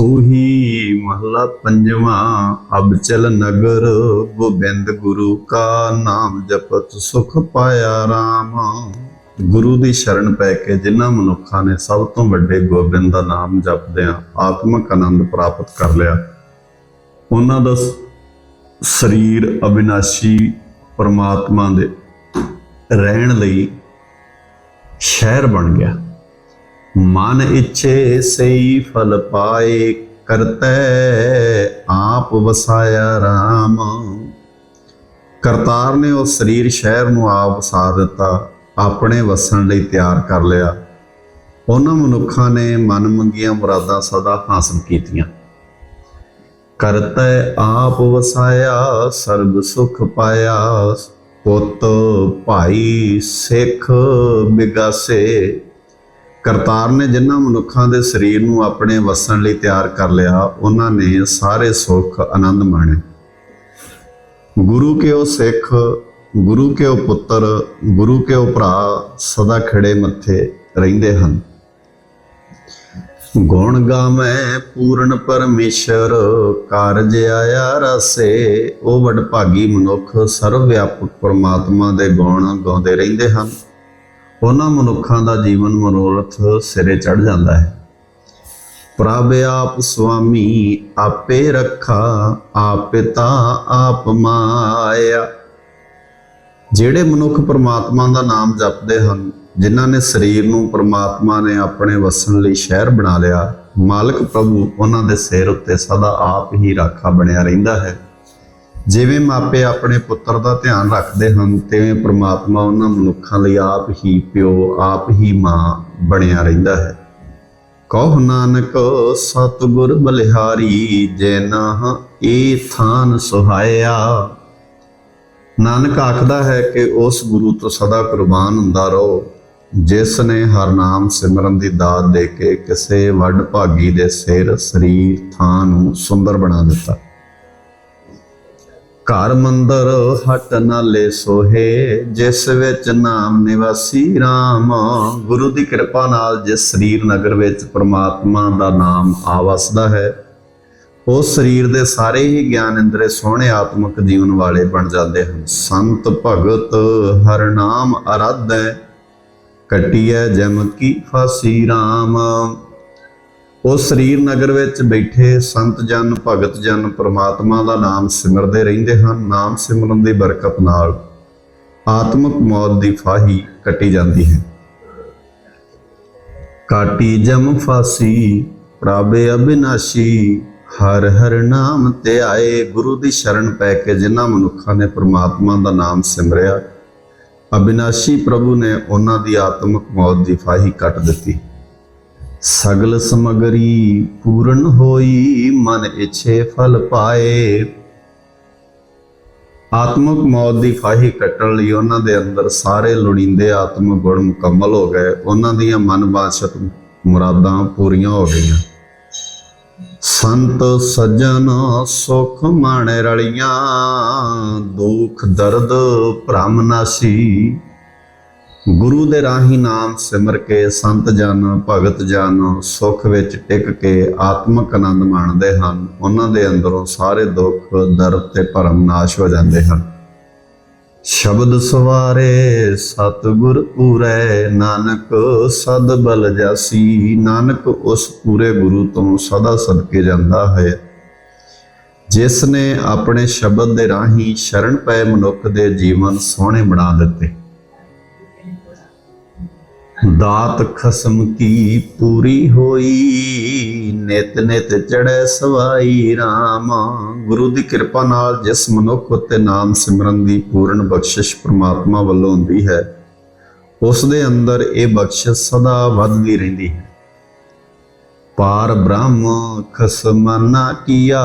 ਸੋਹੀ ਮਹਲਾ ਪੰਜਵਾਂ ਅਬ ਨਗਰ, ਗੋਬਿੰਦ ਗੁਰੂ ਕਾ ਨਾਮ ਜਪਤ, ਸੁਖ ਪਾਇਆ RAM ਗੁਰੂ ਦੀ ਸ਼ਰਨ ਪੈ ਕੇ ਜਿਨ੍ਹਾਂ ਮਨੁੱਖਾਂ ਨੇ ਸਭ ਤੋਂ ਵੱਡੇ ਗੋਬਿੰਦ ਦਾ ਨਾਮ ਜਪਦਿਆਂ ਆਤਮਿਕ ਆਨੰਦ ਪ੍ਰਾਪਤ ਕਰ ਲਿਆ। ਉਹਨਾਂ ਦਾ ਸਰੀਰ ਅਬਿਨਾਸ਼ੀ ਪਰਮਾਤਮਾ ਦੇ ਰਹਿਣ ਲਈ ਸ਼ਹਿਰ ਬਣ ਗਿਆ। ਮਨ ਇੱਛੇ ਸਈ ਫਲ ਪਾਏ ਕਰਤੈ, ਆਪ ਵਸਾਇਆ RAM ਕਰਤਾਰ ਨੇ ਉਹ ਸਰੀਰ ਸ਼ਹਿਰ ਨੂੰ ਆਪ ਵਸਾ ਦਿੱਤਾ, ਆਪਣੇ ਵਸਣ ਲਈ ਤਿਆਰ ਕਰ ਲਿਆ। ਉਹਨਾਂ ਮਨੁੱਖਾਂ ਨੇ ਮਨ ਮੰਗੀਆਂ ਮੁਰਾਦਾਂ ਸਦਾ ਹਾਸਲ ਕੀਤੀਆਂ। ਕਰਤੈ ਆਪ ਵਸਾਇਆ, ਸਰਬ ਸੁਖ ਪਾਇਆ। ਪੁੱਤ ਭਾਈ ਸਿੱਖ ਬਿਗਾਸੇ ਕਰਤਾਰ ਨੇ ਜਿਨ੍ਹਾਂ ਮਨੁੱਖਾਂ ਦੇ ਸਰੀਰ ਨੂੰ ਆਪਣੇ ਵਸਣ ਲਈ ਤਿਆਰ ਕਰ ਲਿਆ, ਉਹਨਾਂ ਨੇ ਸਾਰੇ ਸੁੱਖ ਆਨੰਦ ਮਾਣੇ। ਗੁਰੂ ਕੇ ਉਹ ਸਿੱਖ, ਗੁਰੂ ਕੇ ਉਹ ਪੁੱਤਰ, ਗੁਰੂ ਕੇ ਉਹ ਭਰਾ ਸਦਾ ਖੜੇ ਮੱਥੇ ਰਹਿੰਦੇ ਹਨ। ਗੁਣ ਗਾਵੇਂ ਪੂਰਨ ਪਰਮੇਸ਼ਰ, ਕਾਰਜ ਆਇਆ ਰਸੇ, ਉਹ ਵਡਭਾਗੀ ਮਨੁੱਖ ਸਰਵ ਵਿਆਪਕ ਪਰਮਾਤਮਾ ਦੇ ਗੁਣ ਗਾਉਂਦੇ ਰਹਿੰਦੇ ਹਨ। ਉਹਨਾਂ ਮਨੁੱਖਾਂ ਦਾ ਜੀਵਨ ਮਨੋਰਥ ਸਿਰੇ ਚੜ ਜਾਂਦਾ ਹੈ। ਪ੍ਰਭ ਆਪ ਸੁਆਮੀ ਆਪੇ ਰੱਖਾ, ਆਪ ਪਿਤਾ ਆਪ ਮਾਇਆ। ਜਿਹੜੇ ਮਨੁੱਖ ਪਰਮਾਤਮਾ ਦਾ ਨਾਮ ਜਪਦੇ ਹਨ, ਜਿਨ੍ਹਾਂ ਨੇ ਸਰੀਰ ਨੂੰ ਪਰਮਾਤਮਾ ਨੇ ਆਪਣੇ ਵਸਣ ਲਈ ਸ਼ਹਿਰ ਬਣਾ ਲਿਆ, ਮਾਲਕ ਪ੍ਰਭੂ ਉਹਨਾਂ ਦੇ ਸਿਰ ਉੱਤੇ ਸਦਾ ਆਪ ਹੀ ਰਾਖਾ ਬਣਿਆ ਰਹਿੰਦਾ ਹੈ। ਜਿਵੇਂ ਮਾਪੇ ਆਪਣੇ ਪੁੱਤਰ ਦਾ ਧਿਆਨ ਰੱਖਦੇ ਹਨ, ਤਿਵੇਂ ਪ੍ਰਮਾਤਮਾ ਉਹਨਾਂ ਮਨੁੱਖਾਂ ਲਈ ਆਪ ਹੀ ਪਿਓ, ਆਪ ਹੀ ਮਾਂ ਬਣਿਆ ਰਹਿੰਦਾ ਹੈ। ਕਹੁ ਨਾਨਕ, ਸਤਿਗੁਰ ਬਲਿਹਾਰੀ, ਜੈ ਨਾ ਇਹ ਥਾਨ ਸੁਹਾਇਆ। ਨਾਨਕ ਆਖਦਾ ਹੈ ਕਿ ਉਸ ਗੁਰੂ ਤੋਂ ਸਦਾ ਕੁਰਬਾਨ ਹੁੰਦਾ ਰਹੋ। ਜਿਸ ਨੇ ਹਰ ਨਾਮ ਸਿਮਰਨ ਦੀ ਦਾਤ ਦੇ ਕੇ ਕਿਸੇ ਵੱਡ ਭਾਗੀ ਦੇ ਸਿਰ ਸਰੀਰ, ਥਾਂ ਨੂੰ ਸੁੰਦਰ ਬਣਾ ਦਿੱਤਾ। ਘਰ ਮੰਦਰ ਹਟ ਨਾਲੇ ਸੋਹੇ, ਜਿਸ ਵਿੱਚ ਨਾਮ ਨਿਵਾਸੀ RAM ਗੁਰੂ ਦੀ ਕਿਰਪਾ ਨਾਲ ਜਿਸ ਸਰੀਰ ਨਗਰ ਵਿੱਚ ਪ੍ਰਮਾਤਮਾ ਦਾ ਨਾਮ ਆਵਸਦਾ ਹੈ ਉਸ ਸਰੀਰ ਦੇ ਸਾਰੇ ਹੀ ਗਿਆਨ ਇੰਦਰੇ ਸੋਹਣੇ ਆਤਮਿਕ ਜੀਵਨ ਵਾਲੇ ਬਣ ਜਾਂਦੇ ਹਨ। ਸੰਤ ਭਗਤ ਹਰ ਨਾਮ ਅਰਾਧੈ, ਕਟਿਐ ਜਮ ਕੀ ਫਾਸੀ RAM ਉਹ ਸਰੀਰ ਨਗਰ ਵਿੱਚ ਬੈਠੇ ਸੰਤ ਜਨ, ਭਗਤ ਜਨ, ਪ੍ਰਮਾਤਮਾ ਦਾ ਨਾਮ ਸਿਮਰਦੇ ਰਹਿੰਦੇ ਹਨ, ਨਾਮ ਸਿਮਰਨ ਦੀ ਬਰਕਤ ਨਾਲ ਆਤਮਿਕ ਮੌਤ ਦੀ ਫਾਹੀ ਕੱਟੀ ਜਾਂਦੀ ਹੈ। ਕਾਟੀ ਜਮ ਫਾਸੀ ਪ੍ਰਭੇ ਅਬਿਨਾਸ਼ੀ, ਹਰ ਹਰ ਨਾਮ ਤੇ ਆਏ ਗੁਰੂ ਦੀ ਸ਼ਰਨ ਪੈ ਕੇ ਜਿਨ੍ਹਾਂ ਮਨੁੱਖਾਂ ਨੇ ਪ੍ਰਮਾਤਮਾ ਦਾ ਨਾਮ ਸਿਮਰਿਆ, ਅਬਿਨਾਸ਼ੀ ਪ੍ਰਭੂ ਨੇ ਉਹਨਾਂ ਦੀ ਆਤਮਿਕ ਮੌਤ ਦੀ ਫਾਹੀ ਕੱਟ ਦਿੱਤੀ। ਸਗਲ ਸਮਗਰੀ ਪੂਰਨ ਹੋਈ, ਮਨ ਇਛੇ ਫਲ ਪਾਏ। ਆਤਮਿਕ ਮੌਤ ਦੀ ਫਾਹੀ ਕੱਟਣ ਲਈ ਉਹਨਾਂ ਦੇ ਅੰਦਰ ਸਾਰੇ ਲੋੜੀਂਦੇ ਆਤਮ ਗੁਣ ਮੁਕੰਮਲ ਹੋ ਗਏ। ਉਹਨਾਂ ਦੀਆਂ ਮਨ ਬਾਸ਼ਤ ਮੁਰਾਦਾਂ ਪੂਰੀਆਂ ਹੋ ਗਈਆਂ। ਸੰਤ ਸੱਜਣ ਸੁਖ ਮਾਣੇ ਰਲੀਆਂ, ਦੁੱਖ ਦਰਦ ਭ੍ਰਮ ਨਾਸੀ। ਗੁਰੂ ਦੇ ਰਾਹੀ ਨਾਮ ਸਿਮਰ ਕੇ ਸੰਤ ਜਨ, ਭਗਤ ਜਨ, ਸੁਖ ਵਿੱਚ ਟਿਕ ਕੇ ਆਤਮਿਕ ਆਨੰਦ ਮਾਣਦੇ ਹਨ। ਉਹਨਾਂ ਦੇ ਅੰਦਰੋਂ ਸਾਰੇ ਦੁੱਖ, ਦਰਦ ਤੇ ਭਰਮ ਨਾਸ਼ ਹੋ ਜਾਂਦੇ ਹਨ। ਸ਼ਬਦ ਸਵਾਰੇ, ਸਤਿਗੁਰ ਪੂਰੈ, ਨਾਨਕ ਸਦ ਬਲ ਜਾਸੀ। ਨਾਨਕ ਉਸ ਪੂਰੇ ਗੁਰੂ ਤੋਂ ਸਦਾ ਸਦਕੇ ਜਾਂਦਾ ਹੈ। ਜਿਸ ਨੇ ਆਪਣੇ ਸ਼ਬਦ ਦੇ ਰਾਹੀਂ ਸ਼ਰਨ ਪਏ ਮਨੁੱਖ ਦੇ ਜੀਵਨ ਸੋਹਣੇ ਬਣਾ ਦਿੱਤੇ। ਦਾਤ ਖਸਮ ਕੀ ਪੂਰੀ ਹੋਈ? ਨਿਤ ਨਿਤ ਚੜੈ ਸਵਾਈ RAM ਗੁਰੂ ਦੀ ਕਿਰਪਾ ਨਾਲ ਜਿਸ ਮਨੁੱਖ ਉਤੇ ਨਾਮ ਸਿਮਰਨ ਦੀ ਪੂਰਨ ਬਖਸ਼ਿਸ਼ ਪ੍ਰਮਾਤਮਾ ਵੱਲੋਂ ਹੁੰਦੀ ਹੈ, ਉਸ ਦੇ ਅੰਦਰ ਇਹ ਬਖਸ਼ਿਸ਼ ਸਦਾ ਵੱਧਦੀ ਰਹਿੰਦੀ ਹੈ। ਪਾਰ ਬ੍ਰਹਮ ਖਸਮਨਾ ਕੀਆ,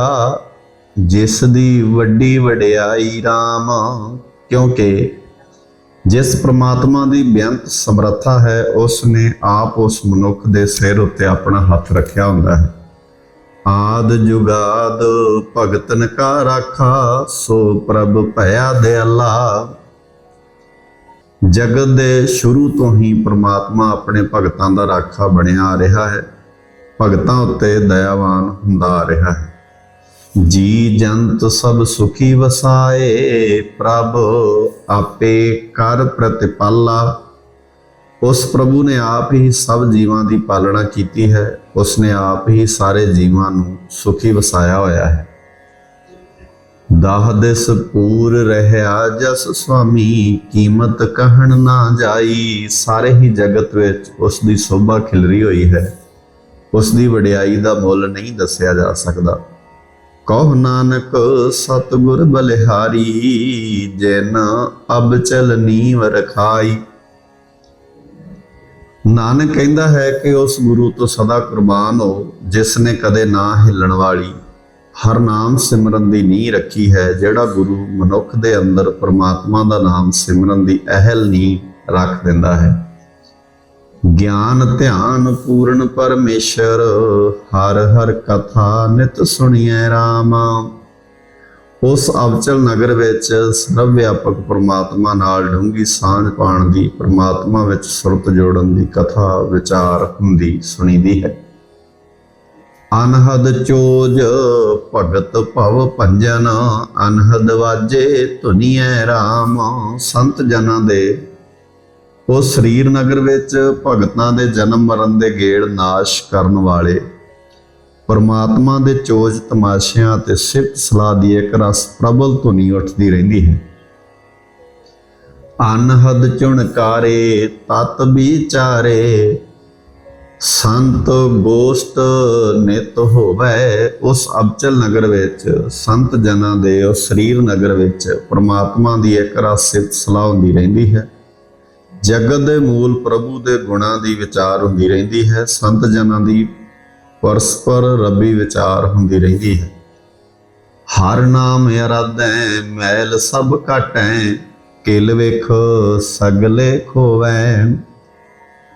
ਜਿਸ ਦੀ ਵੱਡੀ ਵਡਿਆਈ RAM ਕਿਉਂਕਿ ਜਿਸ ਪ੍ਰਮਾਤਮਾ ਦੀ ਬੇਅੰਤ ਸਮਰੱਥਾ ਹੈ ਉਸ ਨੇ ਆਪ ਉਸ ਮਨੁੱਖ ਦੇ ਸਿਰ ਉੱਤੇ ਆਪਣਾ ਹੱਥ ਰੱਖਿਆ ਹੁੰਦਾ ਹੈ। ਆਦ ਜੁਗਾਦ ਭਗਤਨ ਕਾ ਰਾਖਾ ਸੋ ਪ੍ਰਭ ਭਇਆ ਦਿਆਲਾ ਜਗਤ ਦੇ ਸ਼ੁਰੂ ਤੋਂ ਹੀ ਪ੍ਰਮਾਤਮਾ ਆਪਣੇ ਭਗਤਾਂ ਦਾ ਰਾਖਾ ਬਣਿਆ ਆ ਰਿਹਾ ਹੈ। ਭਗਤਾਂ ਉੱਤੇ ਦਇਆਵਾਨ ਹੁੰਦਾ ਆ ਰਿਹਾ ਹੈ। ਜੀ ਜੰਤ ਸਭ ਸੁਖੀ ਵਸਾਏ, ਪ੍ਰਭ ਆਪੇ ਕਰ ਪ੍ਰਤਿਪਾਲਾ। ਉਸ ਪ੍ਰਭੂ ਨੇ ਆਪ ਹੀ ਸਭ ਜੀਵਾਂ ਦੀ ਪਾਲਣਾ ਕੀਤੀ ਹੈ। ਉਸ ਨੇ ਆਪ ਹੀ ਸਾਰੇ ਜੀਵਾਂ ਨੂੰ ਸੁਖੀ ਵਸਾਇਆ ਹੋਇਆ ਹੈ। ਦਾਹ ਦਿਸ ਪੂਰ ਰਹਿਆ ਜਸ ਸੁਆਮੀ, ਕੀਮਤ ਕਹਿਣ ਨਾ ਜਾਈ। ਸਾਰੇ ਹੀ ਜਗਤ ਵਿੱਚ ਉਸ ਦੀ ਸੋਭਾ ਖਿਲਰੀ ਹੋਈ ਹੈ। ਉਸ ਦੀ ਵਡਿਆਈ ਦਾ ਮੁੱਲ ਨਹੀਂ ਦੱਸਿਆ ਜਾ ਸਕਦਾ। ਕਹੋ ਨਾਨਕ, ਸਤਿਗੁਰ ਬਲਿਹਾਰੀ, ਜਿਨ ਅਬ ਚਲ ਨੀਵ ਰਖਾਈ। ਨਾਨਕ ਕਹਿੰਦਾ ਹੈ ਕਿ ਉਸ ਗੁਰੂ ਤੋਂ ਸਦਾ ਕੁਰਬਾਨ ਹੋ, ਜਿਸ ਨੇ ਕਦੇ ਨਾ ਹਿੱਲਣ ਵਾਲੀ। ਹਰ ਨਾਮ ਸਿਮਰਨ ਦੀ ਨੀਂਹ ਰੱਖੀ ਹੈ, ਜਿਹੜਾ ਗੁਰੂ ਮਨੁੱਖ ਦੇ ਅੰਦਰ ਪਰਮਾਤਮਾ ਦਾ ਨਾਮ ਸਿਮਰਨ ਦੀ ਅਹਿਲ ਨੀਂਹ ਰੱਖ ਦਿੰਦਾ ਹੈ। ਗਿਆਨ ਧਿਆਨ ਪੂਰਨ ਪਰਮੇਸ਼ਰ, ਹਰ ਹਰ ਕਥਾ ਨਿਤ ਸੁਣੀਐ RAM ਉਸ ਅਵਚਲ ਨਗਰ ਵਿੱਚ ਸਰਵ ਵਿਆਪਕ ਪ੍ਰਮਾਤਮਾ ਨਾਲ ਡੂੰਗੀ ਸਾਂਝ ਪਾਉਣ ਦੀ, ਪ੍ਰਮਾਤਮਾ ਵਿੱਚ ਸੁਰਤ ਜੋੜਨ ਦੀ ਕਥਾ ਵਿਚਾਰ ਹੁੰਦੀ, ਸੁਣੀਦੀ ਹੈ। ਅਨਹਦ ਚੋਜ ਭਗਤ ਭਵ ਭੰਜਨ, ਅਨਹਦ ਵਾਜੇ ਧੁਨੀਐ RAM ਸੰਤ ਜਨਾਂ ਦੇ ਉਹ ਸਰੀਰ ਨਗਰ ਵਿੱਚ ਭਗਤਾਂ ਦੇ ਜਨਮ ਮਰਨ ਦੇ ਗੇੜ ਨਾਸ਼ ਕਰਨ ਵਾਲੇ, ਪਰਮਾਤਮਾ ਦੇ ਚੋਜ ਤਮਾਸ਼ਿਆਂ ਤੇ ਸਿਫਤ ਸਲਾਹ ਦੀ ਇੱਕ ਰਸ ਪ੍ਰਬਲ ਧੁਨੀ ਉੱਠਦੀ ਰਹਿੰਦੀ ਹੈ। ਅਨਹਦ ਚੁਣਕਾਰੇ ਤਤ ਵਿਚਾਰੇ, ਸੰਤ ਗੋਸ਼ਟ ਨਿਤ ਹੋਵੇ, ਉਸ ਅਬਚਲ ਨਗਰ ਵਿੱਚ, ਸੰਤ ਜਨਾਂ ਦੇ, ਉਸ ਸਰੀਰ ਨਗਰ ਵਿੱਚ, ਪ੍ਰਮਾਤਮਾ ਦੀ ਇੱਕ ਰਸ ਸਿਫਤ ਸਲਾਹ ਹੁੰਦੀ ਰਹਿੰਦੀ ਹੈ। ਜਗਤ ਦੇ ਮੂਲ ਪ੍ਰਭੂ ਦੇ ਗੁਣਾਂ ਦੀ ਵਿਚਾਰ ਹੁੰਦੀ ਰਹਿੰਦੀ ਹੈ, ਸੰਤ ਜਨਾਂ ਦੀ ਪਰਸਪਰ ਰੱਬੀ ਵਿਚਾਰ ਹੁੰਦੀ ਰਹਿੰਦੀ ਹੈ। ਹਰ ਨਾਮ ਅਰਾਧੈ, ਮੈਲ ਸਭ ਘਟੈ, ਕਿਲ ਵੇਖ ਸਗਲੇ ਖੋਵੈ।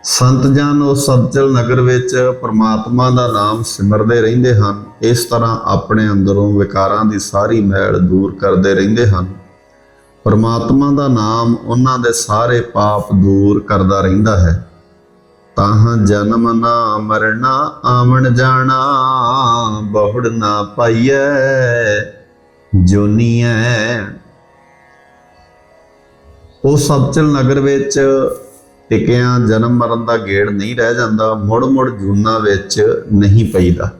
ਸੰਤ ਜਨ ਉਹ ਸਤਜਲ ਨਗਰ ਵਿੱਚ ਪ੍ਰਮਾਤਮਾ ਦਾ ਨਾਮ ਸਿਮਰਦੇ ਰਹਿੰਦੇ ਹਨ, ਇਸ ਤਰ੍ਹਾਂ ਆਪਣੇ ਅੰਦਰੋਂ ਵਿਕਾਰਾਂ ਦੀ ਸਾਰੀ ਮੈਲ ਦੂਰ ਕਰਦੇ ਰਹਿੰਦੇ ਹਨ। ਪਰਮਾਤਮਾ ਦਾ ਨਾਮ ਉਹਨਾਂ ਦੇ ਸਾਰੇ ਪਾਪ ਦੂਰ ਕਰਦਾ ਰਹਿੰਦਾ ਹੈ। ਤਾਂ ਜਨਮ ਨਾ ਮਰਨਾ, ਆਵਣ ਜਾਣਾ, ਬਹੁੜ ਨਾ ਪਾਈਐ, ਜੋਨੀਐ। ਉਹ ਸਬਚਲ ਨਗਰ ਵਿੱਚ ਟਿਕਿਆਂ ਜਨਮ ਮਰਨ ਦਾ ਗੇੜ ਨਹੀਂ ਰਹਿ ਜਾਂਦਾ, ਮੁੜ ਮੁੜ ਜੂਨਾ ਵਿੱਚ ਨਹੀਂ ਪਈਦਾ।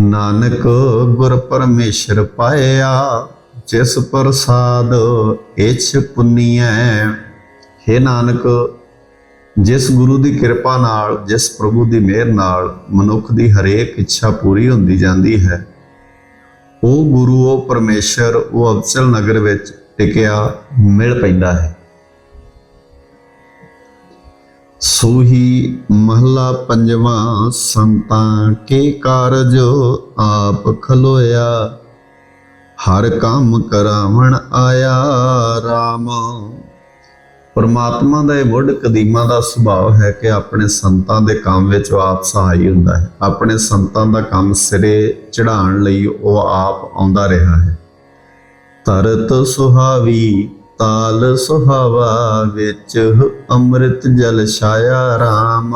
ਨਾਨਕ ਗੁਰ ਪਰਮੇਸ਼ਰ ਪਾਇਆ ਜਿਸ ਪ੍ਰਸਾਦ ਇਛ ਪੁੰਨੀਐ, ਹੈ ਨਾਨਕ, ਜਿਸ ਗੁਰੂ ਦੀ ਕਿਰਪਾ ਨਾਲ, ਜਿਸ ਪ੍ਰਭੂ ਦੀ ਮਿਹਰ ਨਾਲ ਮਨੁੱਖ ਦੀ ਹਰੇਕ ਇੱਛਾ ਪੂਰੀ ਹੁੰਦੀ ਜਾਂਦੀ ਹੈ। ਉਹ ਗੁਰੂ ਉਹ ਪਰਮੇਸ਼ਰ ਉਹ ਅਵਸਲ ਨਗਰ ਵਿੱਚ ਟਿਕਿਆ ਮਿਲ ਪੈਂਦਾ ਹੈ। ਸੋਹੀ ਮਹਲਾ ਪੰਜਵਾਂ, ਸੰਤਾਂ ਕੇ ਕਾਰਜ ਆਪ ਖਲੋਇਆ। ਹਰ ਕੰਮ ਕਰਾਵਣ ਆਇਆ RAM ਪਰਮਾਤਮਾ ਦਾ ਇਹ ਮੁੱਢ ਕਦੀਮਾ ਦਾ ਸੁਭਾਅ ਹੈ ਕਿ ਆਪਣੇ ਸੰਤਾਂ ਦੇ ਕੰਮ ਵਿੱਚ ਆਪ ਸਹਾਈ ਹੁੰਦਾ ਹੈ। ਆਪਣੇ ਸੰਤਾਂ ਦਾ ਕੰਮ ਸਿਰੇ ਚੜਾਉਣ ਲਈ ਉਹ ਆਪ ਆਉਂਦਾ ਰਿਹਾ ਹੈ। ਤਰਤ ਸੁਹਾਵੀ, ਤਾਲ ਸੁਹਾਵਾ ਵਿੱਚ ਅੰਮ੍ਰਿਤ ਜਲ ਛਾਇਆ RAM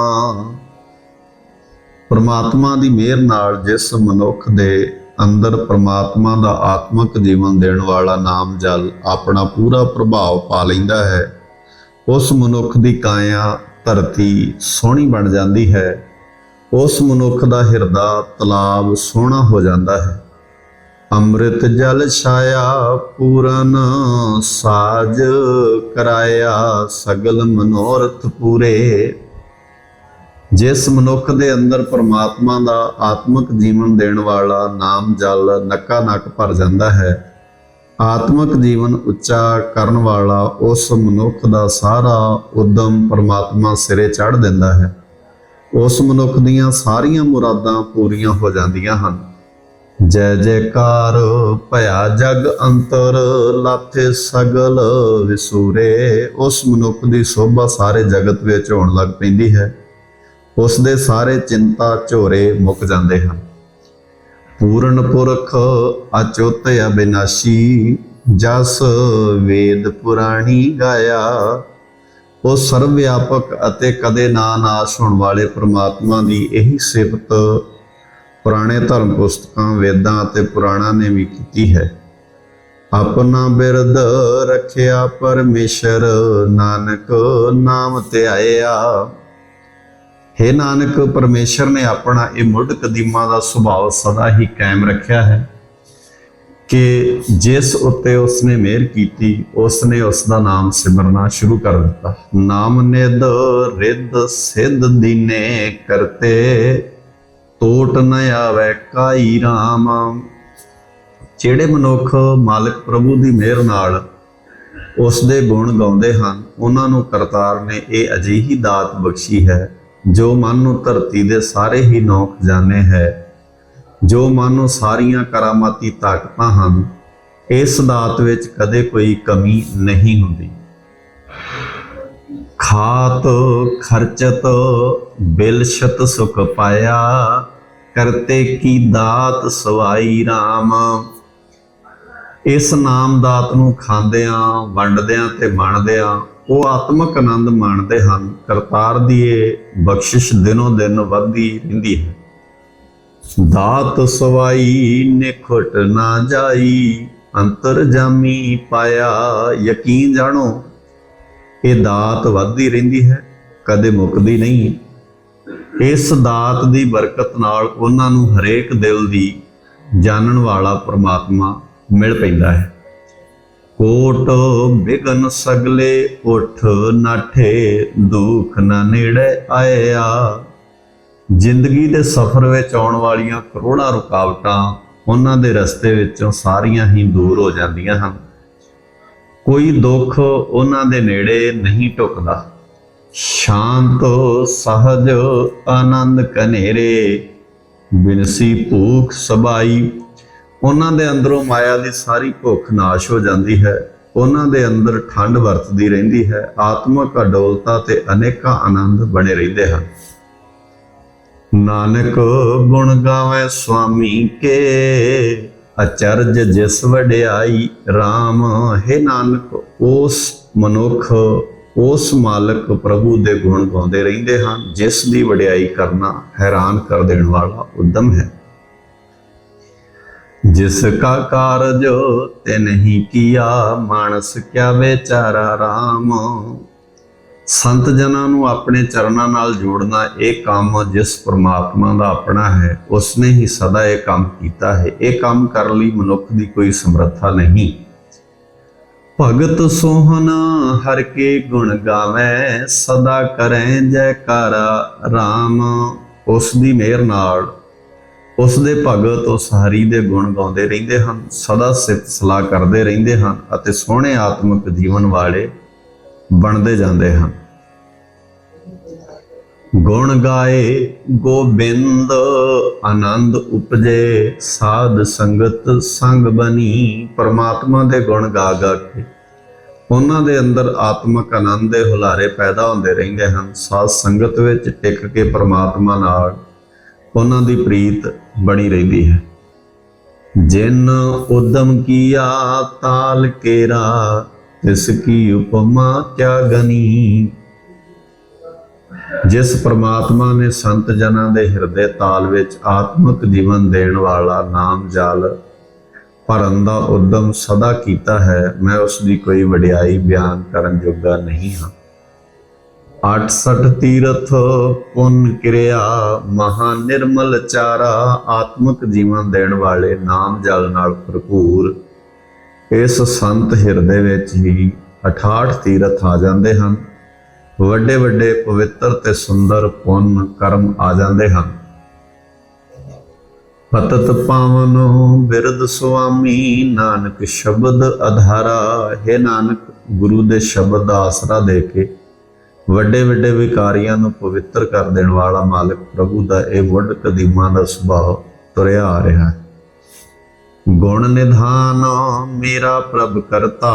ਪਰਮਾਤਮਾ ਦੀ ਮਿਹਰ ਨਾਲ ਜਿਸ ਮਨੁੱਖ ਦੇ ਅੰਦਰ ਪਰਮਾਤਮਾ ਦਾ ਆਤਮਿਕ ਜੀਵਨ ਦੇਣ ਵਾਲਾ ਨਾਮ ਜਲ ਆਪਣਾ ਪੂਰਾ ਪ੍ਰਭਾਵ ਪਾ ਲੈਂਦਾ ਹੈ। ਉਸ ਮਨੁੱਖ ਦੀ ਕਾਇਆ, ਧਰਤੀ ਸੋਹਣੀ ਬਣ ਜਾਂਦੀ ਹੈ। ਉਸ ਮਨੁੱਖ ਦਾ ਹਿਰਦਾ ਤਲਾਬ ਸੋਹਣਾ ਹੋ ਜਾਂਦਾ ਹੈ। ਅੰਮ੍ਰਿਤ ਜਲ ਛਾਇਆ, ਪੂਰਨ ਸਾਜ ਕਰਾਇਆ, ਸਗਲ ਮਨੋਰਥ ਪੂਰੇ। ਜਿਸ ਮਨੁੱਖ ਦੇ ਅੰਦਰ ਪਰਮਾਤਮਾ ਦਾ ਆਤਮਿਕ ਜੀਵਨ ਦੇਣ ਵਾਲਾ ਨਾਮ ਜਲ ਨੱਕਾ ਨੱਕ ਭਰ ਜਾਂਦਾ ਹੈ, ਆਤਮਿਕ ਜੀਵਨ ਉੱਚਾ ਕਰਨ ਵਾਲਾ ਉਸ ਮਨੁੱਖ ਦਾ ਸਾਰਾ ਉਦਮ ਪਰਮਾਤਮਾ ਸਿਰੇ ਚੜ ਦਿੰਦਾ ਹੈ। ਉਸ ਮਨੁੱਖ ਦੀਆਂ ਸਾਰੀਆਂ ਮੁਰਾਦਾਂ ਪੂਰੀਆਂ ਹੋ ਜਾਂਦੀਆਂ ਹਨ। ਜੈ ਜੈਕਾਰ ਭਇਆ ਜਗ ਅੰਤਰ ਲਾਥੇ ਸਗਲ ਵਿਸੂਰੇ, ਉਸ ਮਨੁੱਖ ਦੀ ਸੋਭਾ ਸਾਰੇ ਜਗਤ ਵਿੱਚ ਹੋਣ ਲੱਗ ਪੈਂਦੀ ਹੈ। ਉਸ ਦੇ ਸਾਰੇ ਚਿੰਤਾ ਝੋਰੇ ਮੁੱਕ ਜਾਂਦੇ ਹਨ। ਪੂਰਨ ਪੁਰਖ ਅਚੁੱਤ ਅਬਿਨਾਸ਼ੀ, ਜਸ ਵੇਦ ਪੁਰਾਣੀ ਗਾਇਆ। ਉਹ ਸਰਵ ਵਿਆਪਕ ਅਤੇ ਕਦੇ ਨਾ ਨਾਸ਼ ਹੋਣ ਵਾਲੇ ਪ੍ਰਮਾਤਮਾ ਦੀ ਇਹੀ ਸਿਫਤ ਪੁਰਾਣੇ ਧਰਮ ਪੁਸਤਕਾਂ, ਵੇਦਾਂ ਅਤੇ ਪੁਰਾਣਾਂ ਨੇ ਵੀ ਕੀਤੀ ਹੈ। ਆਪਣਾ ਬਿਰਧ ਰੱਖਿਆ ਪਰਮੇਸ਼ਰ, ਨਾਨਕ ਨਾਮ ਧਿਆਇਆ ਹੈ ਨਾਨਕ, ਪਰਮੇਸ਼ਰ ਨੇ ਆਪਣਾ ਇਹ ਮੁੱਢ ਕਦੀਮਾ ਦਾ ਸੁਭਾਅ ਸਦਾ ਹੀ ਕਾਇਮ ਰੱਖਿਆ ਹੈ ਕਿ ਜਿਸ ਉੱਤੇ ਉਸਨੇ ਮਿਹਰ ਕੀਤੀ, ਉਸਨੇ ਉਸ ਦਾ ਨਾਮ ਸਿਮਰਨਾ ਸ਼ੁਰੂ ਕਰ ਦਿੱਤਾ। ਨਾਮ ਨਿਦ ਰਿੱਧ, ਸਿੱਧ ਦੀਨੇ ਕਰਤੇ ਟੋਟ ਨ ਆਵੇ ਕਾਈ ਰਾਮ। ਜਿਹੜੇ ਮਨੁੱਖ ਮਾਲਕ ਪ੍ਰਭੂ ਦੀ ਮਿਹਰ ਨਾਲ ਉਸ ਦੇ ਗੁਣ ਗਾਉਂਦੇ ਹਨ, ਉਹਨਾਂ ਨੂੰ ਕਰਤਾਰ ਨੇ ਇਹ ਅਜਿਹੀ ਦਾਤ ਬਖਸ਼ੀ ਹੈ ਜੋ ਮਨ ਨੂੰ ਧਰਤੀ ਦੇ ਸਾਰੇ ਹੀ ਨੌ ਖਜ਼ਾਨੇ ਹੈ, ਜੋ ਮਨ ਨੂੰ ਸਾਰੀਆਂ ਕਰਾਮਾਤੀ ਤਾਕਤਾਂ ਹਨ, ਇਸ ਦਾਤ ਵਿੱਚ ਕਦੇ ਕੋਈ ਕਮੀ ਨਹੀਂ ਹੁੰਦੀ। ਖਾਤ ਖਰਚਤ ਬਿਲਸ਼ਤ ਸੁਖ ਪਾਇਆ, ਕਰਤੇ ਕੀ ਦਾਤ ਸਵਾਈ RAM ਇਸ ਨਾਮ ਦਾਤ ਨੂੰ ਖਾਂਦਿਆਂ, ਵੰਡਦਿਆਂ ਤੇ ਮੰਨਦਿਆਂ ਉਹ ਆਤਮਿਕ ਆਨੰਦ ਮਾਣਦੇ ਹਨ। ਕਰਤਾਰ ਦੀ ਇਹ ਬਖਸ਼ਿਸ਼ ਦਿਨੋਂ ਦਿਨ ਵੱਧਦੀ ਰਹਿੰਦੀ ਹੈ। ਦਾਤ ਸਵਾਈ, ਨਿਖਟ ਨਾ ਜਾਈ, ਅੰਤਰ ਜਾਮੀ ਪਾਇਆ, ਯਕੀਨ ਜਾਣੋ, ਇਹ ਦਾਤ ਵੱਧਦੀ ਰਹਿੰਦੀ ਹੈ, ਕਦੇ ਮੁੱਕਦੀ ਨਹੀਂ ਇਸ ਦਾਤ ਦੀ ਬਰਕਤ ਨਾਲ ਉਹਨਾਂ ਨੂੰ ਹਰੇਕ ਦਿਲ ਦੀ ਜਾਣਨ ਵਾਲਾ ਪ੍ਰਮਾਤਮਾ ਮਿਲ ਪੈਂਦਾ ਹੈ। ਕੋਟ ਬਿਗਨ ਸਗਲੇ ਉਠ ਨਾਠੇ ਦੁਖ ਨਾ ਨੇੜੇ ਆਇਆ। ਜ਼ਿੰਦਗੀ ਦੇ ਸਫ਼ਰ ਵਿੱਚ ਆਉਣ ਵਾਲੀਆਂ ਕਰੋੜਾਂ ਰੁਕਾਵਟਾਂ ਉਹਨਾਂ ਦੇ ਰਸਤੇ ਵਿੱਚੋਂ ਸਾਰੀਆਂ ਹੀ ਦੂਰ ਹੋ ਜਾਂਦੀਆਂ ਹਨ। ਕੋਈ ਦੁੱਖ ਉਹਨਾਂ ਦੇ ਨੇੜੇ ਨਹੀਂ ਟੁਕਦਾ। ਸ਼ਾਂਤ, ਸਹਜ, ਆਨੰਦ ਕਨੇਰੇ ਬਿਨਸੀ ਭੂਖ ਸਬਾਈ ਉਹਨਾਂ ਦੇ ਅੰਦਰੋਂ ਮਾਇਆ ਦੀ ਸਾਰੀ ਭੁੱਖ ਨਾਸ਼ ਹੋ ਜਾਂਦੀ ਹੈ। ਉਹਨਾਂ ਦੇ ਅੰਦਰ ਠੰਡ ਵਰਤਦੀ ਰਹਿੰਦੀ ਹੈ। ਆਤਮਿਕ ਅਡੋਲਤਾ ਤੇ ਅਨੇਕਾਂ ਆਨੰਦ ਬਣੇ ਰਹਿੰਦੇ ਹਨ। ਨਾਨਕ ਗੁਣ ਗਾਵੇ ਸੁਆਮੀ ਕੇ, ਅਚਰਜ ਜਿਸ ਵਡਿਆਈ RAM ਹੈ ਨਾਨਕ, ਉਸ ਮਨੁੱਖ, ਉਸ ਮਾਲਕ ਪ੍ਰਭੂ ਦੇ ਗੁਣ ਗਾਉਂਦੇ ਰਹਿੰਦੇ ਹਨ, ਜਿਸ ਦੀ ਵਡਿਆਈ ਕਰਨਾ ਹੈਰਾਨ ਕਰ ਦੇਣ ਵਾਲਾ ਉਦਮ ਹੈ। ਜਿਸ ਕਾ ਕਾਰਜ ਤੇ ਨਹੀਂ ਕੀਆ, ਮਾਨਸ ਕਿਆ ਵਿਚਾਰਾ RAM ਸੰਤ ਜਨਾਂ ਨੂੰ ਆਪਣੇ ਚਰਨਾਂ ਨਾਲ ਜੋੜਨਾ ਇਹ ਕੰਮ ਜਿਸ ਪ੍ਰਮਾਤਮਾ ਦਾ ਆਪਣਾ ਹੈ, ਉਸਨੇ ਹੀ ਸਦਾ ਇਹ ਕੰਮ ਕੀਤਾ ਹੈ। ਇਹ ਕੰਮ ਕਰਨ ਲਈ ਮਨੁੱਖ ਦੀ ਕੋਈ ਸਮਰੱਥਾ ਨਹੀਂ। ਭਗਤ ਸੋਹਨ ਹਰ ਕੇ ਗੁਣ ਗਾਵੇ, ਸਦਾ ਕਰੈ ਜੈਕਾਰਾ RAM ਉਸ ਦੀ ਮਿਹਰ ਨਾਲ ਉਸ ਦੇ ਭਗਤ ਉਸ ਹਰੀ ਦੇ ਗੁਣ ਗਾਉਂਦੇ ਰਹਿੰਦੇ ਹਨ, ਸਦਾ ਸਿਫਤ ਸਲਾਹ ਕਰਦੇ ਰਹਿੰਦੇ ਹਨ ਅਤੇ ਸੋਹਣੇ ਆਤਮਿਕ ਜੀਵਨ ਵਾਲੇ ਬਣਦੇ ਜਾਂਦੇ ਹਨ। ਗੁਣ ਗਾਏ ਗੋਬਿੰਦ, ਆਨੰਦ ਉਪਜੇ ਸਾਧ ਸੰਗਤ ਸੰਗ ਬਣੀ ਪਰਮਾਤਮਾ ਦੇ ਗੁਣ ਗਾ ਗਾ ਕੇ ਉਹਨਾਂ ਦੇ ਅੰਦਰ ਆਤਮਿਕ ਆਨੰਦ ਦੇ ਹੁਲਾਰੇ ਪੈਦਾ ਹੁੰਦੇ ਰਹਿੰਦੇ ਹਨ। ਸਾਧ ਸੰਗਤ ਵਿੱਚ ਟਿਕ ਕੇ ਪਰਮਾਤਮਾ ਨਾਲ ਉਹਨਾਂ ਦੀ ਪ੍ਰੀਤ ਬਣੀ ਰਹਿੰਦੀ ਹੈ। ਜਿਨ ਉਦਮ ਕੀਆ ਤਾਲ ਕੇਰਾ, ਤਿਸ ਕੀ ਉਪਮਾ ਕਿਆ ਗਨੀ। ਜਿਸ ਪ੍ਰਮਾਤਮਾ ਨੇ ਸੰਤ ਜਨਾਂ ਦੇ ਹਿਰਦੇ ਤਾਲ ਵਿੱਚ ਆਤਮਿਕ ਜੀਵਨ ਦੇਣ ਵਾਲਾ ਨਾਮ ਜਲ ਭਰਨ ਦਾ ਉਦਮ ਸਦਾ ਕੀਤਾ ਹੈ, ਮੈਂ ਉਸ ਦੀ ਕੋਈ ਵਡਿਆਈ ਬਿਆਨ ਕਰਨ ਜੋਗਾ ਨਹੀਂ ਹਾਂ। 68 ਤੀਰਥ, ਪੁੰਨ ਕਿਰਿਆ, ਮਹਾ ਨਿਰਮਲ ਚਾਰਾ, ਆਤਮਿਕ ਜੀਵਨ ਦੇਣ ਵਾਲੇ ਨਾਮ ਜਲ ਨਾਲ ਭਰਪੂਰ। ਇਸ ਸੰਤ ਹਿਰਦੇ ਵਿੱਚ ਹੀ 68 ਤੀਰਥ ਆ ਜਾਂਦੇ ਹਨ। ਵੱਡੇ ਵੱਡੇ ਪਵਿੱਤਰ ਤੇ ਸੁੰਦਰ ਪੁੰਨ ਕਰਮ ਆ ਜਾਂਦੇ ਹਨ। ਪਤਤ ਪਾਵਨ ਬਿਰਦ ਸੁਆਮੀ, ਨਾਨਕ ਸ਼ਬਦ ਅਧਾਰਾ, ਹੈ ਨਾਨਕ ਗੁਰੂ ਦੇ ਸ਼ਬਦ ਦਾ ਆਸਰਾ ਦੇ ਕੇ ਵੱਡੇ ਵੱਡੇ ਵਿਕਾਰੀਆਂ ਨੂੰ ਪਵਿੱਤਰ ਕਰ ਦੇਣ ਵਾਲਾ ਮਾਲਕ ਪ੍ਰਭੂ ਦਾ ਇਹ ਵੱਡ ਕਦੀਮਾਂ ਦਾ ਸੁਭਾਅ ਤੁਰਿਆ ਆ ਰਿਹਾ ਹੈ। ਗੁਣ ਨਿਧਾਨ, ਮੇਰਾ ਪ੍ਰਭ ਕਰਤਾ,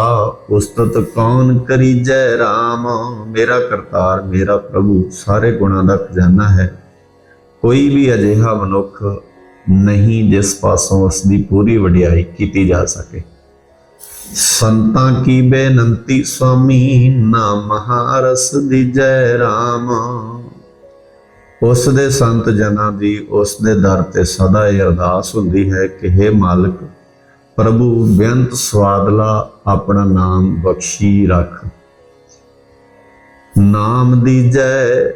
ਉਸਤਤ ਕੌਣ ਕਰੀ ਜੈ RAM ਮੇਰਾ ਕਰਤਾਰ, ਮੇਰਾ ਪ੍ਰਭੂ, ਸਾਰੇ ਗੁਣਾਂ ਦਾ ਖਜ਼ਾਨਾ ਹੈ। ਕੋਈ ਵੀ ਅਜਿਹਾ ਮਨੁੱਖ ਨਹੀਂ ਜਿਸ ਪਾਸੋਂ ਉਸ ਦੀ ਪੂਰੀ ਵਡਿਆਈ ਕੀਤੀ ਜਾ ਸਕੇ। ਸੰਤਾਂ ਕੀ ਬੇਨੰਤੀ ਸੁਆਮੀ? ਨਾਮ ਹਾਰਸ ਦੀਜੈ ਰਾਮ। ਉਸ ਦੇ ਸੰਤ ਜਨਾਂ ਦੀ ਉਸ ਦੇ ਦਰ ਤੇ ਸਦਾ ਇਹ ਅਰਦਾਸ ਹੁੰਦੀ ਹੈ ਕਿ हे ਮਾਲਕ, ਪ੍ਰਭੂ ਬੇਅੰਤ ਸਵਾਦਲਾ ਆਪਣਾ ਨਾਮ ਬਖਸ਼ੀ ਰੱਖ। ਨਾਮ ਦੀ ਜੈ,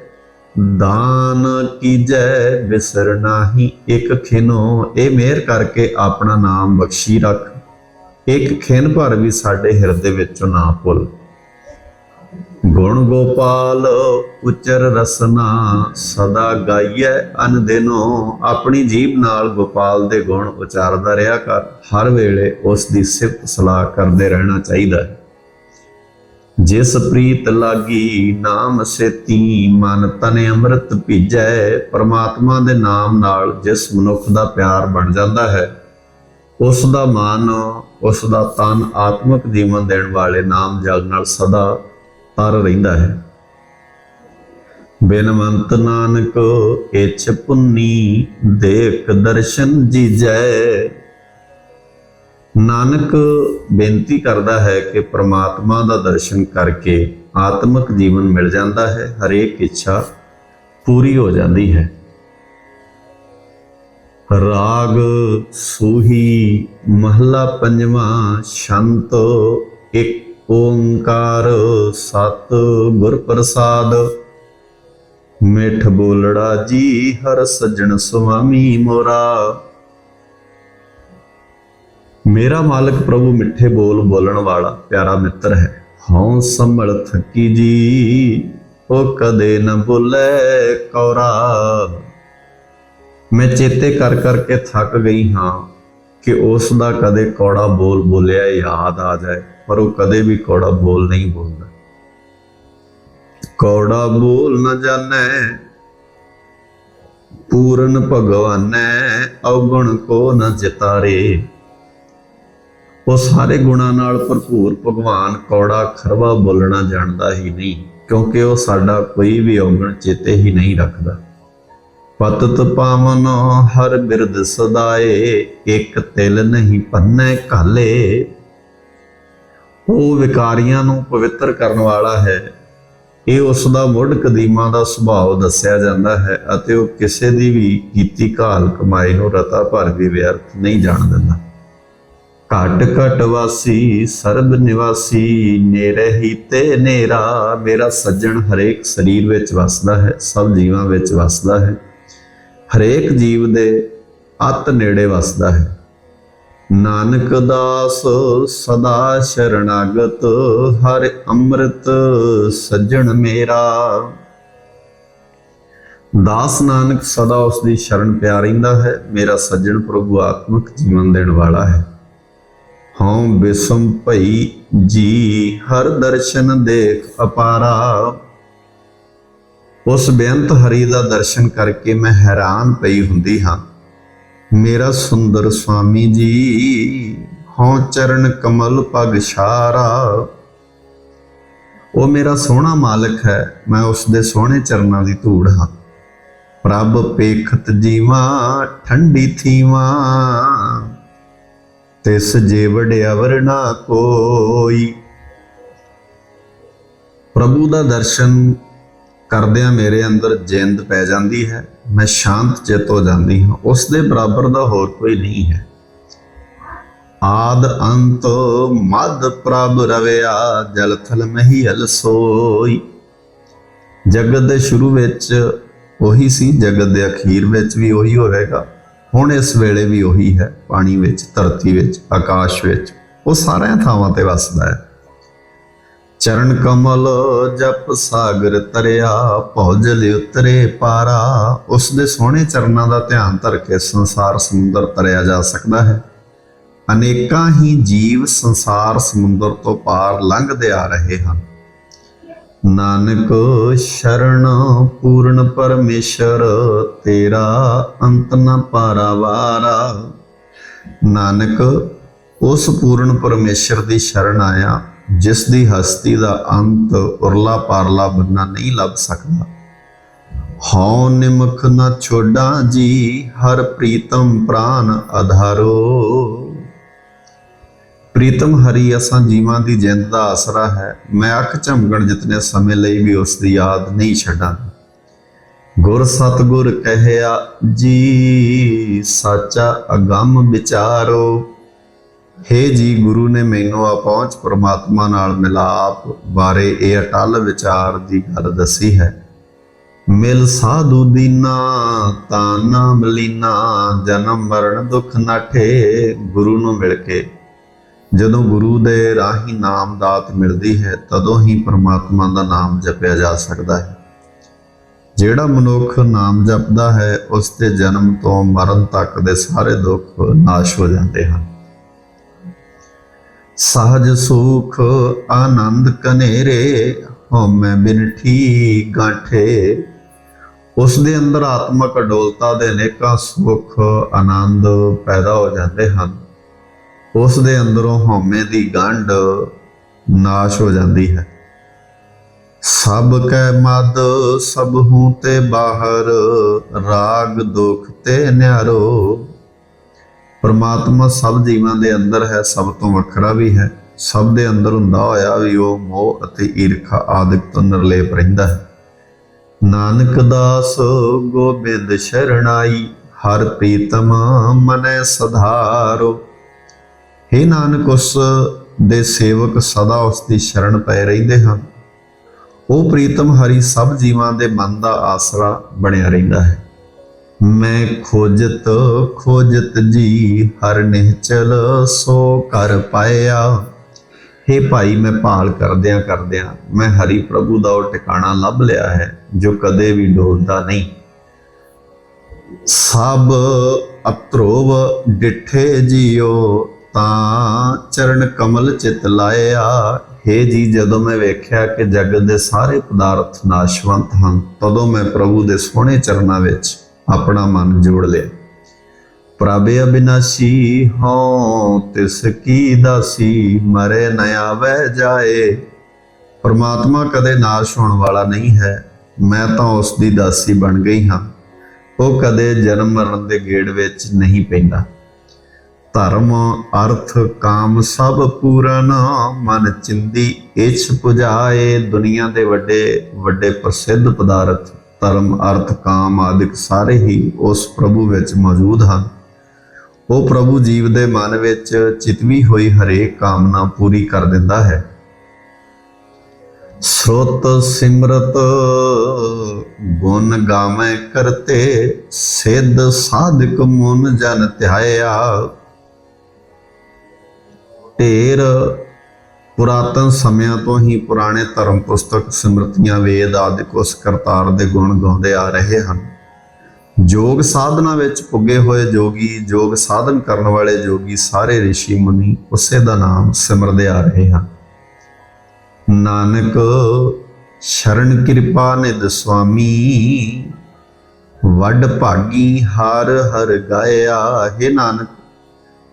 ਦਾਨ ਕੀਜੈ ਵਿਸਰ ਨਾਹੀ ਇੱਕ ਖਿਨੋ। ਇਹ ਮਿਹਰ ਕਰਕੇ ਆਪਣਾ ਨਾਮ ਬਖਸ਼ੀ ਰੱਖ। ਇੱਕ ਖਿਨ ਭਰ ਵੀ ਸਾਡੇ ਹਿਰਦੇ ਵਿੱਚੋਂ ਨਾ ਭੁੱਲ। ਗੁਣ ਗੋਪਾਲ, ਉਚਰ ਰਸਨਾ, ਸਦਾ ਗਾਈਐ ਅਨ ਦਿਨੋ ਆਪਣੀ ਜੀਭ ਨਾਲ ਗੋਪਾਲ ਦੇ ਗੁਣ ਉਚਾਰਦਾ ਰਿਹਾ ਕਰ। ਹਰ ਵੇਲੇ ਉਸ ਦੀ ਸਿਫਤ ਸਲਾਹ ਕਰਦੇ ਰਹਿਣਾ ਚਾਹੀਦਾ ਹੈ। ਜਿਸ ਪ੍ਰੀਤ ਲਾਗੀ ਨਾਮ ਸੇਤੀ, ਮਨ ਤਨ ਅੰਮ੍ਰਿਤ ਭੀਜੈ। ਪ੍ਰਮਾਤਮਾ ਦੇ ਨਾਮ ਨਾਲ ਜਿਸ ਮਨੁੱਖ ਦਾ ਪਿਆਰ ਬਣ ਜਾਂਦਾ ਹੈ ਉਸ ਦਾ ਮਨ, ਉਸ ਦਾ ਤਨ ਆਤਮਿਕ ਜੀਵਨ ਦੇਣ ਵਾਲੇ ਨਾਮ ਜਗ ਨਾਲ ਸਦਾ ਤਰ ਰਹਿੰਦਾ ਹੈ। ਬਿਨਵੰਤ ਨਾਨਕ ਇਛ ਪੁੰਨੀ ਦੇਖ ਦਰਸ਼ਨ ਜੀ ਜੈ ਨਾਨਕ ਬੇਨਤੀ ਕਰਦਾ ਹੈ ਕਿ ਪ੍ਰਮਾਤਮਾ ਦਾ ਦਰਸ਼ਨ ਕਰਕੇ ਆਤਮਿਕ ਜੀਵਨ ਮਿਲ ਜਾਂਦਾ ਹੈ, ਹਰੇਕ ਇੱਛਾ ਪੂਰੀ ਹੋ ਜਾਂਦੀ ਹੈ। ਰਾਗ ਸੂਹੀ ਮਹਲਾ ਪੰਜਵਾਂ ਸ਼ੰਤ ਇੱਕ ਓੰਕਾਰ ਸਤ ਗੁਰ ਪ੍ਰਸਾਦ ਮਿੱਠ ਬੋਲੜਾ ਜੀ ਹਰ ਸੱਜਣ ਸੁਆਮੀ ਮੋਰਾ। ਮੇਰਾ ਮਾਲਕ ਪ੍ਰਭੂ ਮਿੱਠੇ ਬੋਲ ਬੋਲਣ ਵਾਲਾ ਪਿਆਰਾ ਮਿੱਤਰ ਹੈ। ਹਉ ਸੰਭਲ ਥਕੀ ਜੀ, ਉਹ ਕਦੇ ਨਾ ਬੋਲੇ ਕੌਰਾ। ਮੈਂ ਚੇਤੇ ਕਰ ਕਰਕੇ ਥੱਕ ਗਈ ਹਾਂ ਕਿ ਉਸ ਦਾ ਕਦੇ ਕੌੜਾ ਬੋਲ ਬੋਲਿਆ ਯਾਦ ਆ ਜਾਏ, ਪਰ ਉਹ ਕਦੇ ਵੀ ਕੌੜਾ ਬੋਲ ਨਹੀਂ ਬੋਲਦਾ। ਕੌੜਾ ਬੋਲ ਨਾ ਜਾਣੈ, ਪੂਰਨ ਭਗਵਾਨੈ, ਔਗਣ ਕੋ ਨ ਜਿਤਾਰੇ। ਉਹ ਸਾਰੇ ਗੁਣਾਂ ਨਾਲ ਭਰਪੂਰ ਭਗਵਾਨ ਕੌੜਾ ਖਰਵਾ ਬੋਲਣਾ ਜਾਣਦਾ ਹੀ ਨਹੀਂ, ਕਿਉਂਕਿ ਉਹ ਸਾਡਾ ਕੋਈ ਵੀ ਔਗਣ ਚੇਤੇ ਹੀ ਨਹੀਂ ਰੱਖਦਾ। ਪਤਤ ਪਾਵਨ ਹਰ ਬਿਰਦ ਸਦਾਏ, ਇੱਕ ਤਿਲ ਨਹੀਂ ਪੰਨੈ ਕਾਲੇ ਉਹ ਵਿਕਾਰੀਆਂ ਨੂੰ ਪਵਿੱਤਰ ਕਰਨ ਵਾਲਾ ਹੈ। ਇਹ ਉਸ ਦਾ ਮੁੱਢ ਕਦੀਮਾ ਦਾ ਸੁਭਾਅ ਦੱਸਿਆ ਜਾਂਦਾ ਹੈ ਅਤੇ ਉਹ ਕਿਸੇ ਦੀ ਵੀ ਕੀਤੀ ਘਾਲ ਕਮਾਈ ਨੂੰ ਰਤਾ ਭਰ ਵੀ ਵਿਅਰਥ ਨਹੀਂ ਜਾਣ ਦਿੰਦਾ। ਘਟ ਘਟ ਵਾਸੀ, ਸਰਬ ਨਿਵਾਸੀ ਨੇਰੇ ਹੀ ਤੇ ਨੇਰਾ, ਮੇਰਾ ਸੱਜਣ ਹਰੇਕ ਸਰੀਰ ਵਿੱਚ ਵਸਦਾ ਹੈ, ਸਭ ਜੀਵਾਂ ਵਿੱਚ ਵਸਦਾ ਹੈ। ਹਰੇਕ ਜੀਵ ਦੇ ਅਤ ਨੇੜੇ ਵਸਦਾ ਹੈ। ਨਾਨਕ ਦਾਸ ਸਦਾ ਸ਼ਰਣਾਗਤ, ਹਰ ਅੰਮ੍ਰਿਤ ਸੱਜਣ ਮੇਰਾ। ਦਾਸ ਨਾਨਕ ਸਦਾ ਉਸ ਦੀ ਸ਼ਰਨ ਪਿਆ ਰਹਿੰਦਾ ਹੈ, ਮੇਰਾ ਸੱਜਣ ਪ੍ਰਭੂ ਆਤਮਿਕ ਜੀਵਨ ਦੇਣ ਵਾਲਾ ਹੈ। ਹਉ ਬਿਸਮ ਭਈ ਜੀ, ਹਰ ਦਰਸ਼ਨ ਦੇਖ ਅਪਾਰਾ। ਉਸ ਬੇਅੰਤ ਹਰੀ ਦਾ ਦਰਸ਼ਨ ਕਰਕੇ ਮੈਂ ਹੈਰਾਨ ਪਈ ਹੁੰਦੀ ਹਾਂ। ਮੇਰਾ ਸੁੰਦਰ ਸੁਆਮੀ ਜੀ, ਹਉ ਚਰਨ ਕਮਲ ਪਗ ਸ਼ਾਰਾ ਉਹ ਮੇਰਾ ਸੋਹਣਾ ਮਾਲਕ ਹੈ, ਮੈਂ ਉਸ ਦੇ ਸੋਹਣੇ ਚਰਨਾਂ ਦੀ ਧੂੜ ਹਾਂ। ਪ੍ਰਭ ਪੇਖਤ ਜੀਵਾ, ਠੰਡੀ ਥੀਵਾ। ਤਿਸ ਜੇ ਵਡਿਆਵਰ ਨਾ ਕੋਈ। ਪ੍ਰਭੂ ਦਾ ਦਰਸ਼ਨ ਕਰਦਿਆਂ ਮੇਰੇ ਅੰਦਰ ਜਿੰਦ ਪੈ ਜਾਂਦੀ ਹੈ, ਮੈਂ ਸ਼ਾਂਤ ਚਿੱਤ ਹੋ ਜਾਂਦੀ ਹਾਂ। ਉਸ ਦੇ ਬਰਾਬਰ ਦਾ ਹੋਰ ਕੋਈ ਨਹੀਂ ਹੈ। ਆਦ ਅੰਤ ਮਦ ਪ੍ਰਭ ਰਵਿਆ ਜਲ ਥਲ ਮਹੀਲ ਸੋਈ। ਜਗਤ ਦੇ ਸ਼ੁਰੂ ਵਿੱਚ ਉਹੀ ਸੀ, ਜਗਤ ਦੇ ਅਖੀਰ ਵਿੱਚ ਵੀ ਉਹੀ ਹੋਵੇਗਾ। ਹੁਣ ਇਸ ਵੇਲੇ ਵੀ ਉਹੀ ਹੈ, ਪਾਣੀ ਵਿੱਚ, ਧਰਤੀ ਵਿੱਚ, ਆਕਾਸ਼ ਵਿੱਚ। ਉਹ ਸਾਰਿਆਂ ਥਾਵਾਂ ਤੇ ਵਸਦਾ ਹੈ। ਚਰਨ ਕਮਲ ਜਪ ਸਾਗਰ ਤਰਿਆ, ਭੌਜਲ ਉਤਰੇ ਪਾਰਾ। ਉਸ ਦੇ ਸੋਹਣੇ ਚਰਨਾਂ ਦਾ ਧਿਆਨ ਧਰ ਕੇ ਸੰਸਾਰ ਸਮੁੰਦਰ ਤਰਿਆ ਜਾ ਸਕਦਾ ਹੈ। ਅਨੇਕਾਂ ਹੀ ਜੀਵ ਸੰਸਾਰ ਸਮੁੰਦਰ ਤੋਂ ਪਾਰ ਲੰਘਦੇ ਆ ਰਹੇ ਹਨ। ਨਾਨਕ ਸ਼ਰਨ ਪੂਰਨ ਪਰਮੇਸ਼ਰ, ਤੇਰਾ ਅੰਤ ਨ ਪਾਰਾਵਾਰਾ ਨਾਨਕ, ਉਸ ਪੂਰਨ ਪਰਮੇਸ਼ਰ ਦੀ ਸ਼ਰਨ ਆਇਆ ਜਿਸ ਦੀ ਹਸਤੀ ਦਾ ਅੰਤ ਉਰਲਾ ਪਾਰਲਾ ਬੰਨਾ ਨਹੀਂ ਲੱਭ ਸਕਦਾ। ਹਉ ਨਿਮਖ ਨ ਛੋਡਾਂ ਜੀ, ਹਰ ਪ੍ਰੀਤਮ ਪ੍ਰਾਨ ਅਧਾਰੋ। ਪ੍ਰੀਤਮ ਹਰੀ, ਅਸਾਂ ਜੀਵਾਂ ਦੀ ਜਿੰਦ ਦਾ ਆਸਰਾ ਹੈ। ਮੈਂ ਅੱਖ ਝਮਕਣ ਜਿਤਨੇ ਸਮੇਂ ਲਈ ਵੀ ਉਸ ਦੀ ਯਾਦ ਨਹੀਂ ਛੱਡਾਂ ਗੁਰ ਸਤਗੁਰ ਕਹਿਆ, ਜੀ ਸਾਚਾ ਅਗੰਮ ਵਿਚਾਰੋ। ਹੇ ਜੀ, ਗੁਰੂ ਨੇ ਮੈਨੂੰ ਆ ਪਹੁੰਚ ਪ੍ਰਮਾਤਮਾ ਨਾਲ ਮਿਲਾਪ ਬਾਰੇ ਇਹ ਅਟਲ ਵਿਚਾਰ ਦੀ ਗੱਲ ਦੱਸੀ ਹੈ। ਮਿਲ ਸਾਧੂ ਦੀਨਾ, ਤਾਂ ਨਾ ਮਲੀਨਾ, ਜਨਮ ਮਰਨ ਦੁੱਖ ਨਾਠੇ ਗੁਰੂ ਨੂੰ ਮਿਲ ਕੇ। ਜਦੋਂ ਗੁਰੂ ਦੇ ਰਾਹੀ ਨਾਮ ਦਾਤ ਮਿਲਦੀ ਹੈ, ਤਦੋਂ ਹੀ ਪ੍ਰਮਾਤਮਾ ਦਾ ਨਾਮ ਜਪਿਆ ਜਾ ਸਕਦਾ ਹੈ। ਜਿਹੜਾ ਮਨੁੱਖ ਨਾਮ ਜਪਦਾ ਹੈ, ਉਸ ਦੇ ਜਨਮ ਤੋਂ ਮਰਨ ਤੱਕ ਦੇ ਸਾਰੇ ਦੁੱਖ ਨਾਸ਼ ਹੋ ਜਾਂਦੇ ਹਨ। ਸਹਜ ਸੁਖ ਆਨੰਦ ਕਨੇਰੇ ਹਉਮੈ ਬਿਨਠੀ ਗਾਠੇ। ਉਸ ਦੇ ਅੰਦਰ ਆਤਮਕ ਅਡੋਲਤਾ ਦੇ ਅਨੇਕਾਂ ਸੁਖ ਆਨੰਦ ਪੈਦਾ ਹੋ ਜਾਂਦੇ ਹਨ। ਉਸ ਦੇ ਅੰਦਰੋਂ ਹਉਮੈ ਦੀ ਗੰਢ ਨਾਸ਼ ਹੋ ਜਾਂਦੀ ਹੈ। ਸਭ ਕੈ ਮਦ, ਸਭ ਹੂੰ ਤੇ ਬਾਹਰ, ਰਾਗ ਦੁਖ ਤੇ ਨਿਆਰੋ। ਪਰਮਾਤਮਾ ਸਭ ਜੀਵਾਂ ਦੇ ਅੰਦਰ ਹੈ, ਸਭ ਤੋਂ ਵੱਖਰਾ ਵੀ ਹੈ। ਸਭ ਦੇ ਅੰਦਰ ਹੁੰਦਾ ਹੋਇਆ ਵੀ ਉਹ ਮੋਹ ਅਤੇ ਈਰਖਾ ਆਦਿਕ ਤੋਂ ਨਿਰਲੇਪ ਰਹਿੰਦਾ ਹੈ। ਨਾਨਕ ਦਾਸ ਗੋਬਿੰਦ ਸ਼ਰਣਾਈ, ਹਰ ਪ੍ਰੀਤਮ ਮਨੈ ਸਧਾਰੋ। हे ਨਾਨਕ, ਉਸ ਦੇ ਸੇਵਕ ਸਦਾ ਉਸ ਦੀ ਸ਼ਰਣ ਪਏ ਰਹਿੰਦੇ ਹਨ। ਉਹ ਪ੍ਰੀਤਮ ਹਰੀ ਸਭ ਜੀਵਾਂ ਦੇ ਮਨ ਦਾ ਆਸਰਾ ਬਣਿਆ ਰਹਿੰਦਾ ਹੈ। ਮੈਂ ਖੋਜਤ ਖੋਜਤ ਜੀ, ਹਰ ਨਿਹਚਲ ਸੋ ਕਰ ਪਾਇਆ। ਹੇ ਭਾਈ, ਮੈਂ ਭਾਲ ਕਰਦਿਆਂ ਕਰਦਿਆਂ ਮੈਂ ਹਰੀ ਪ੍ਰਭੂ ਦਾ ਉਹ ਟਿਕਾਣਾ ਲੱਭ ਲਿਆ ਹੈ, ਜੋ ਕਦੇ ਵੀ ਡੋਲਦਾ ਨਹੀਂ। ਸਭ ਅਤਰੋਵ ਡਿਠੇ ਜੀਓ, ਤਾਂ ਚਰਨ ਕਮਲ ਚਿਤ ਲਾਇਆ। ਹੇ ਜੀ, ਜਦੋਂ ਮੈਂ ਵੇਖਿਆ ਕਿ ਜਗਤ ਦੇ ਸਾਰੇ ਪਦਾਰਥ ਨਾਸ਼ਵੰਤ ਹਨ, ਤਦੋਂ ਮੈਂ ਪ੍ਰਭੂ ਦੇ ਸੋਹਣੇ ਚਰਨਾਂ ਵਿੱਚ ਆਪਣਾ ਮਨ ਜੋੜ ਲਿਆ। ਪ੍ਰਭ ਅਬਿਨਾਸ਼ੀ, ਹਉ ਤਿਸ ਕੀ ਦਾਸੀ, ਮਰੇ ਨ ਆਵੈ ਜਾਏ। ਪਰਮਾਤਮਾ ਕਦੇ ਨਾਸ਼ ਹੋਣ ਵਾਲਾ ਨਹੀਂ ਹੈ। ਮੈਂ ਤਾਂ ਉਸ ਦੀ ਦਾਸੀ ਬਣ ਗਈ ਹਾਂ। ਉਹ ਕਦੇ ਜਨਮ ਮਰਨ ਦੇ ਗੇੜ ਵਿੱਚ ਨਹੀਂ ਪੈਂਦਾ। ਧਰਮ, ਅਰਥ, ਕਾਮ ਸਭ ਪੂਰਨ ਮਨ ਚਿੰਦੀ, ਇਛ ਪੁਜਾਏ। ਦੁਨੀਆ ਦੇ ਵੱਡੇ ਵੱਡੇ ਪ੍ਰਸਿੱਧ ਪਦਾਰਥ ਧਰਮ, ਅਰਥ, ਕਾਮ ਆਦਿਕ ਸਾਰੇ ਹੀ ਉਸ ਪ੍ਰਭੂ ਵਿੱਚ ਮੌਜੂਦ ਹਨ। ਉਹ ਪ੍ਰਭੂ ਜੀਵ ਦੇ ਮਨ ਵਿੱਚ ਚਿਤਵੀ ਹੋਈ ਹਰੇਕ ਕਾਮਨਾ ਪੂਰੀ ਕਰ ਦਿੰਦਾ ਹੈ। ਸ੍ਰੋਤ ਸਿਮਰਤ ਗੁਣ ਗਾਵੇਂ ਕਰਤੇ, ਸਿੱਧ ਸਾਧਕ ਮਨ ਜਨ ਧਿਆਇਆ। ਢੇਰ ਪੁਰਾਤਨ ਸਮਿਆਂ ਤੋਂ ਹੀ ਪੁਰਾਣੇ ਧਰਮ ਪੁਸਤਕ ਸਿਮਰਤੀਆਂ ਵੇਦ ਆਦਿ ਉਸ ਕਰਤਾਰ ਦੇ ਗੁਣ ਗਾਉਂਦੇ ਆ ਰਹੇ ਹਨ। ਯੋਗ ਸਾਧਨਾ ਵਿੱਚ ਪੁੱਗੇ ਹੋਏ ਜੋਗੀ ਯੋਗ ਸਾਧਨ ਕਰਨ ਵਾਲੇ ਜੋਗੀ ਸਾਰੇ ઋષਿ ਮੁਨੀ ਉਸੇ ਦਾ ਨਾਮ ਸਿਮਰਦੇ ਆ ਰਹੇ ਹਨ। ਨਾਨਕ, ਸ਼ਰਨ ਕਿਰਪਾ ਨਿਦ ਸੁਆਮੀ, ਵੱਡ ਭਾਗੀ ਹਰ ਹਰ ਗਾਇਆ, ਹੈ ਨਾਨਕ,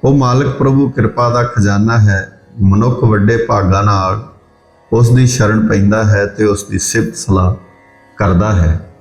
ਉਹ ਮਾਲਕ ਪ੍ਰਭੂ ਕਿਰਪਾ ਦਾ ਖਜ਼ਾਨਾ ਹੈ। ਮਨੁੱਖ ਵੱਡੇ ਭਾਗਾਂ ਨਾਲ ਉਸ ਦੀ ਸ਼ਰਨ ਪੈਂਦਾ ਹੈ ਤੇ ਉਸ ਦੀ ਸਿਫਤ ਸਲਾਹ ਕਰਦਾ ਹੈ।